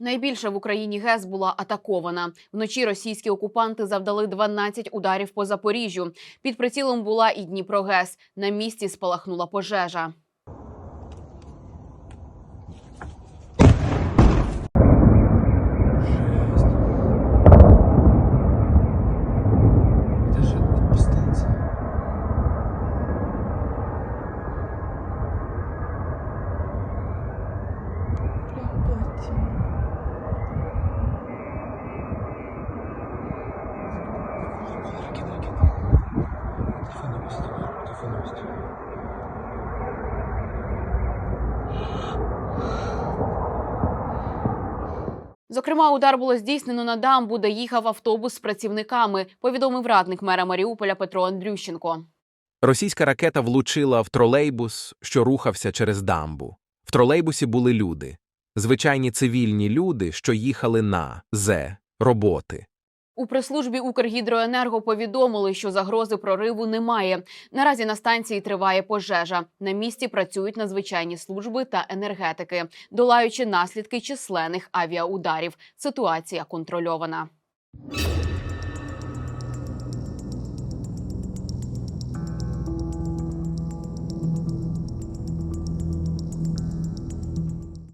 Найбільше в Україні ГЕС була атакована. Вночі російські окупанти завдали 12 ударів по Запоріжжю. Під прицілом була і Дніпрогес. На місці спалахнула пожежа. Где Зокрема, удар було здійснено на дамбу, де їхав автобус з працівниками. Повідомив радник мера Маріуполя Петро Андрющенко. Російська ракета влучила в тролейбус, що рухався через дамбу. В тролейбусі були люди, звичайні цивільні люди, що їхали на з роботи. У прес-службі Укргідроенерго повідомили, що загрози прориву немає. Наразі на станції триває пожежа. На місці працюють надзвичайні служби та енергетики, долаючи наслідки численних авіаударів. Ситуація контрольована.